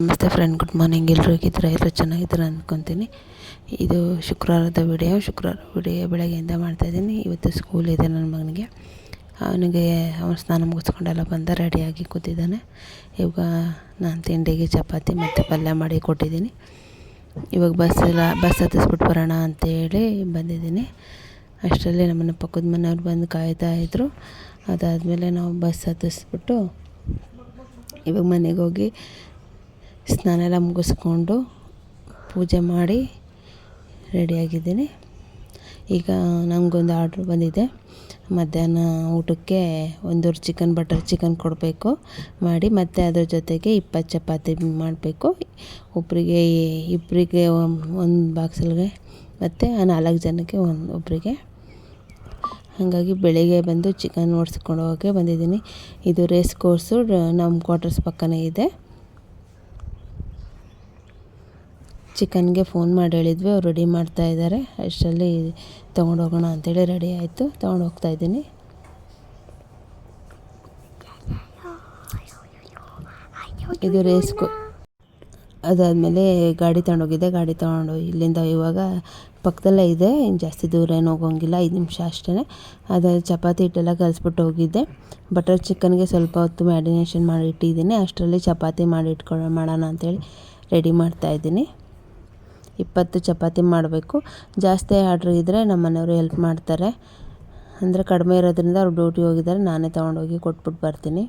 ನಮಸ್ತೆ friend good morning ಎಲ್ಲರೂ ಹೇಗಿದ್ದೀರಾ? ಎಲ್ಲರೂ ಚೆನ್ನಾಗಿದ್ದೀರಾ ಅಂದ್ಕೊತೀನಿ ಇದು ಶುಕ್ರವಾರದ ವಿಡಿಯೋ ಶುಕ್ರವಾರ ವಿಡಿಯೋ ಬೆಳಗ್ಗೆಯಿಂದ ಮಾಡ್ತಾಯಿದ್ದೀನಿ ಇವತ್ತು ಸ್ಕೂಲ್ ಇದೆ ನನ್ನ ಮಗನಿಗೆ. ಅವನಿಗೆ ಅವನು ಸ್ನಾನ ಮುಗಿಸ್ಕೊಂಡೆಲ್ಲ ಬಂದ ರೆಡಿಯಾಗಿ ಕೂತಿದ್ದಾನೆ. ಇವಾಗ ನಾನು ತಿಂಡಿಗೆ ಚಪಾತಿ ಮತ್ತು ಪಲ್ಯ ಮಾಡಿ ಕೊಟ್ಟಿದ್ದೀನಿ. ಇವಾಗ ಬಸ್ಸೆಲ್ಲ ಬಸ್ ಹತ್ತಿಸ್ಬಿಟ್ಟು ಬರೋಣ ಅಂತೇಳಿ ಬಂದಿದ್ದೀನಿ. ಅಷ್ಟರಲ್ಲಿ ನಮ್ಮನ್ನು ಪಕ್ಕದ ಮನೆಯವ್ರು ಬಂದು ಕಾಯ್ತಾ ಇದ್ದರು ಅದಾದಮೇಲೆ ನಾವು ಬಸ್ ಹತ್ತಿಸ್ಬಿಟ್ಟು ಇವಾಗ ಮನೆಗೆ ಹೋಗಿ ಸ್ನಾನ ಎಲ್ಲ ಮುಗಿಸ್ಕೊಂಡು ಪೂಜೆ ಮಾಡಿ ರೆಡಿಯಾಗಿದ್ದೀನಿ. ಈಗ ನಮಗೊಂದು ಆರ್ಡ್ರ್ ಬಂದಿದೆ. ಮಧ್ಯಾಹ್ನ ಊಟಕ್ಕೆ ಒಂದೂರು ಚಿಕನ್ ಬಟರ್ ಚಿಕನ್ ಕೊಡಬೇಕು ಮಾಡಿ, ಮತ್ತು ಅದ್ರ ಜೊತೆಗೆ ಇಪ್ಪತ್ತು ಚಪಾತಿ ಮಾಡಬೇಕು. ಒಬ್ಬರಿಗೆ ಇಬ್ಬರಿಗೆ ಒಂದು ಬಾಕ್ಸಲ್ಗೆ, ಮತ್ತು ನಾಲ್ಕು ಜನಕ್ಕೆ ಒಂದು ಒಬ್ಬರಿಗೆ ಹಾಗಾಗಿ ಬೆಳಿಗ್ಗೆ ಬಂದು ಚಿಕನ್ ಓಡಿಸ್ಕೊಂಡು ಹೋಗೋಕ್ಕೆ ಬಂದಿದ್ದೀನಿ. ಇದು ರೇಸ್ ಕೋರ್ಸು ನಮ್ಮ ಕ್ವಾರ್ಟರ್ಸ್ ಪಕ್ಕನೇ ಇದೆ. ಚಿಕನ್ಗೆ ಫೋನ್ ಮಾಡಿ ಹೇಳಿದ್ವಿ, ಅವ್ರು ರೆಡಿ ಮಾಡ್ತಾ ಇದ್ದಾರೆ. ಅಷ್ಟರಲ್ಲಿ ತೊಗೊಂಡೋಗೋಣ ಅಂತೇಳಿ ರೆಡಿ ಆಯಿತು. ತೊಗೊಂಡು ಹೋಗ್ತಾಯಿದ್ದೀನಿ ಇದು ರೇಸ್ಕು ಅದಾದಮೇಲೆ ಗಾಡಿ ತಗೊಂಡೋಗಿದ್ದೆ. ಗಾಡಿ ತೊಗೊಂಡು ಇಲ್ಲಿಂದ ಇವಾಗ ಪಕ್ಕದಲ್ಲೇ ಇದೆ. ಇನ್ನು ಜಾಸ್ತಿ ದೂರ ಏನು ಹೋಗೋಂಗಿಲ್ಲ. ಐದು ನಿಮಿಷ ಅಷ್ಟೇ ಅದರಲ್ಲಿ ಚಪಾತಿ ಹಿಟ್ಟೆಲ್ಲ ಕಲಿಸ್ಬಿಟ್ಟು ಹೋಗಿದ್ದೆ. ಬಟರ್ ಚಿಕನ್ಗೆ ಸ್ವಲ್ಪ ಹೊತ್ತು ಮ್ಯಾರಿನೇಷನ್ ಮಾಡಿ ಇಟ್ಟಿದ್ದೀನಿ. ಅಷ್ಟರಲ್ಲಿ ಚಪಾತಿ ಮಾಡಿ ಇಟ್ಕೊಳ್ಳೋ ಮಾಡೋಣ ಅಂತೇಳಿ ರೆಡಿ ಮಾಡ್ತಾಯಿದ್ದೀನಿ ಇಪ್ಪತ್ತು ಚಪಾತಿ ಮಾಡಬೇಕು. ಜಾಸ್ತಿ ಆರ್ಡ್ರ್ ಇದ್ದರೆ ನಮ್ಮ ಮನೆಯವರು ಹೆಲ್ಪ್ ಮಾಡ್ತಾರೆ. ಅಂದರೆ ಕಡಿಮೆ ಇರೋದ್ರಿಂದ ಅವ್ರು ಡ್ಯೂಟಿ ಹೋಗಿದ್ದಾರೆ, ನಾನೇ ತೊಗೊಂಡೋಗಿ ಕೊಟ್ಬಿಟ್ಟು ಬರ್ತೀನಿ.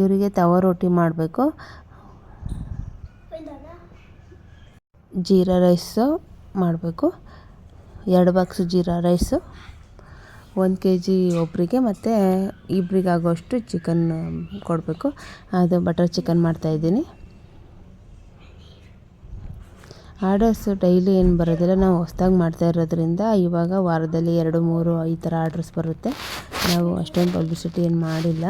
ಇವರಿಗೆ ತವ ರೊಟ್ಟಿ ಮಾಡಬೇಕು. ಜೀರಾ ರೈಸು ಮಾಡಬೇಕು. ಎರಡು ಬಾಕ್ಸು ಜೀರಾ ರೈಸು ಒಂದು ಕೆ ಜಿ ಒಬ್ಬರಿಗೆ ಮತ್ತು ಇಬ್ಬರಿಗಾಗೋಷ್ಟು ಚಿಕನ್ ಕೊಡಬೇಕು. ಅದು ಬಟರ್ ಚಿಕನ್ ಮಾಡ್ತಾಯಿದ್ದೀನಿ ಆರ್ಡರ್ಸು ಡೈಲಿ ಏನು ಬರೋದಿಲ್ಲ, ನಾವು ಹೊಸ್ದಾಗಿ ಮಾಡ್ತಾ ಇರೋದ್ರಿಂದ ಇವಾಗ ವಾರದಲ್ಲಿ ಎರಡು, ಮೂರು ಈ ಥರ ಆರ್ಡ್ರಸ್ ಬರುತ್ತೆ. ನಾವು ಅಷ್ಟೊಂದು ಪಬ್ಲಿಸಿಟಿ ಏನು ಮಾಡಿಲ್ಲ.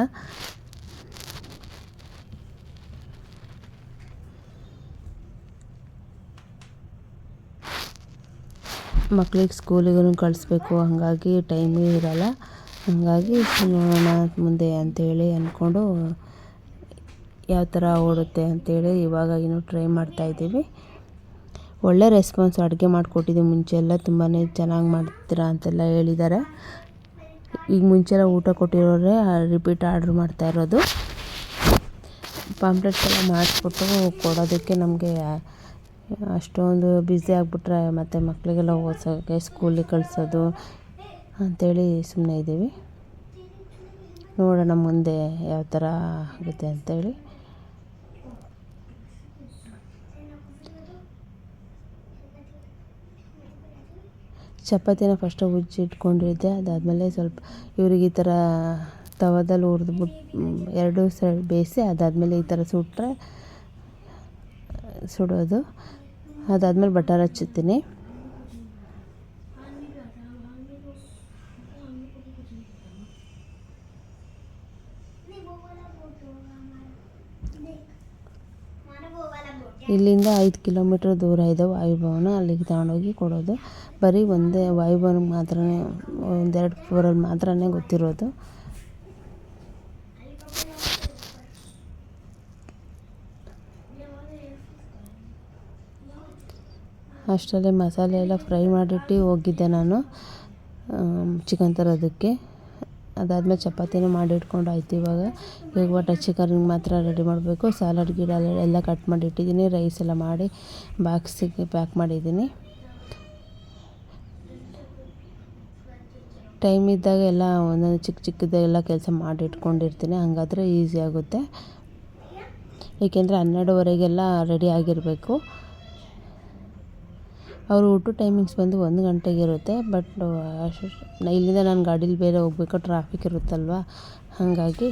ಮಕ್ಳಿಗೆ ಸ್ಕೂಲಿಗೂ ಕಳಿಸ್ಬೇಕು. ಹಾಗಾಗಿ ಟೈಮೇ ಇರೋಲ್ಲ. ಹಾಗಾಗಿ ನೋಡೋಣ ಮುಂದೆ ಅಂಥೇಳಿ ಅಂದ್ಕೊಂಡು ಯಾವ ಥರ ಓಡುತ್ತೆ ಅಂಥೇಳಿ ಇವಾಗ ಇನ್ನೂ ಟ್ರೈ ಮಾಡ್ತಾಯಿದ್ದೀವಿ ಒಳ್ಳೆ ರೆಸ್ಪಾನ್ಸ್ ಅಡುಗೆ ಮಾಡಿಕೊಟ್ಟಿದ್ದೀವಿ ಮುಂಚೆ ಎಲ್ಲ ತುಂಬಾ ಚೆನ್ನಾಗಿ ಮಾಡ್ತೀರಾ ಅಂತೆಲ್ಲ ಹೇಳಿದ್ದಾರೆ. ಈಗ ಮುಂಚೆಲ್ಲ ಊಟ ಕೊಟ್ಟಿರೋರೆ, ರಿಪೀಟ್ ಆರ್ಡ್ರ್ ಮಾಡ್ತಾ ಇರೋದು. ಪಾಂಪ್ಲೆಟ್ಸ್ ಎಲ್ಲ ಮಾಡಿಸ್ಬಿಟ್ಟು ಕೊಡೋದಕ್ಕೆ ನಮಗೆ ಅಷ್ಟೊಂದು ಬ್ಯುಸಿ ಆಗಿಬಿಟ್ರೆ ಮತ್ತು ಮಕ್ಕಳಿಗೆಲ್ಲ ಓದ್ಸೋಕ್ಕೆ ಸ್ಕೂಲಿಗೆ ಕಳಿಸೋದು ಅಂಥೇಳಿ ಸುಮ್ಮನೆ ಇದ್ದೀವಿ. ನೋಡೋಣ ಮುಂದೆ ಯಾವ ಥರ ಆಗುತ್ತೆ ಅಂಥೇಳಿ ಚಪಾತಿನ ಫಸ್ಟು ಉಜ್ಜಿಟ್ಕೊಂಡಿದ್ದೆ ಅದಾದಮೇಲೆ ಸ್ವಲ್ಪ ಇವ್ರಿಗೆ ಈ ಥರ ತವದಲ್ಲಿ ಹುರಿದ್ಬಿಟ್ಟು ಎರಡು ಸೈಡ್ ಬೇಯಿಸಿ ಅದಾದಮೇಲೆ ಈ ಥರ ಸುಟ್ಟರೆ ಸುಡೋದು. ಅದಾದಮೇಲೆ ಬಟರ್ ಹಚ್ಚುತ್ತೀನಿ. ಇಲ್ಲಿಂದ ಐದು ಕಿಲೋಮೀಟ್ರ್ ದೂರ ಇದೆ ವಾಯುಭವನ. ಅಲ್ಲಿಗೆ ತಗೊಂಡೋಗಿ ಕೊಡೋದು. ಬರೀ ಒಂದೇ ವಾಯುಭವನಕ್ಕೆ ಮಾತ್ರ ಒಂದೆರಡು ಫ್ಲೋರಲ್ಲಿ ಮಾತ್ರನೇ ಗೊತ್ತಿರೋದು. ಅಷ್ಟರಲ್ಲೇ ಮಸಾಲೆ ಎಲ್ಲ ಫ್ರೈ ಮಾಡಿಟ್ಟು ಹೋಗಿದ್ದೆ ನಾನು ಚಿಕನ್ ತರೋದಕ್ಕೆ. ಅದಾದಮೇಲೆ ಚಪಾತಿನೂ ಮಾಡಿಟ್ಕೊಂಡು ಆಯ್ತು ಇವಾಗ. ಈಗ ಒಟ್ಟು ಚಿಕನ್ಗೆ ಮಾತ್ರ ರೆಡಿ ಮಾಡಬೇಕು. ಸ್ಯಾಲಡ್ ಗಿಡ ಎಲ್ಲ ಕಟ್ ಮಾಡಿ ಇಟ್ಟಿದ್ದೀನಿ. ರೈಸ್ ಎಲ್ಲ ಮಾಡಿ ಬಾಕ್ಸಿಗೆ ಪ್ಯಾಕ್ ಮಾಡಿದ್ದೀನಿ. ಟೈಮ್ ಇದ್ದಾಗ ಎಲ್ಲ ಒಂದೊಂದು ಚಿಕ್ಕ ಚಿಕ್ಕದಾಗೆಲ್ಲ ಕೆಲಸ ಮಾಡಿ ಇಟ್ಕೊಂಡಿರ್ತೀನಿ. ಹಂಗಾದ್ರೆ ಈಸಿ ಆಗುತ್ತೆ. ಏಕೆಂದರೆ ಹನ್ನೆರಡುವರೆಗೆಲ್ಲ ರೆಡಿ ಆಗಿರಬೇಕು. ಅವ್ರ ಊಟ ಟೈಮಿಂಗ್ಸ್ ಬಂದು ಒಂದು ಗಂಟೆಗೆ ಇರುತ್ತೆ. ಬಟ್ ಇಲ್ಲಿಂದ ನಾನು ಗಾಡೀಲಿ ಬೇರೆ ಹೋಗ್ಬೇಕು? ಟ್ರಾಫಿಕ್ ಇರುತ್ತಲ್ವ? ಹಾಗಾಗಿ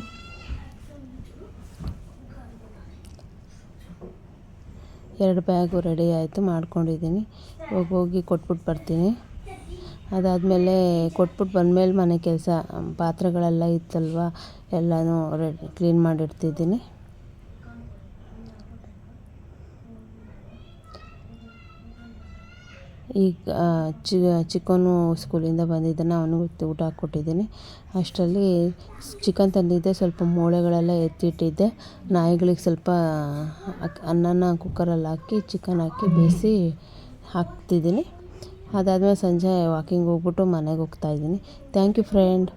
ಎರಡು ಬ್ಯಾಗು ರೆಡಿ ಆಯಿತು, ಮಾಡ್ಕೊಂಡಿದ್ದೀನಿ. ಹೋಗಿ ಹೋಗಿ ಕೊಟ್ಬಿಟ್ಟು ಬರ್ತೀನಿ. ಅದಾದಮೇಲೆ ಕೊಟ್ಬಿಟ್ಟು ಬಂದಮೇಲೆ ಮನೆ ಕೆಲಸ, ಪಾತ್ರೆಗಳೆಲ್ಲ ಇತ್ತಲ್ವ? ಎಲ್ಲನೂ ರೆಡಿ ಕ್ಲೀನ್ ಮಾಡಿಡ್ತಿದ್ದೀನಿ. ಈಗ ಚಿ ಚಿಕನು ಸ್ಕೂಲಿಂದ ಬಂದಿದ್ದಾನೆ ಅವನಿಗೆ ಊಟ ಹಾಕ್ಕೊಟ್ಟಿದ್ದೀನಿ. ಅಷ್ಟರಲ್ಲಿ ಚಿಕನ್ ತಂದಿದ್ದೆ, ಸ್ವಲ್ಪ ಮೂಳೆಗಳೆಲ್ಲ ಎತ್ತಿಟ್ಟಿದ್ದೆ. ನಾಯಿಗಳಿಗೆ ಸ್ವಲ್ಪ ಅನ್ನನ ಕುಕ್ಕರಲ್ಲಿ ಹಾಕಿ, ಚಿಕನ್ ಹಾಕಿ ಬೇಯಿಸಿ ಹಾಕ್ತಿದ್ದೀನಿ. ಅದಾದ್ಮೇಲೆ ಸಂಜೆ ವಾಕಿಂಗ್ ಹೋಗ್ಬಿಟ್ಟು ಮನೆಗೆ ಹೋಗ್ತಾಯಿದ್ದೀನಿ ಥ್ಯಾಂಕ್ ಯು ಫ್ರೆಂಡ್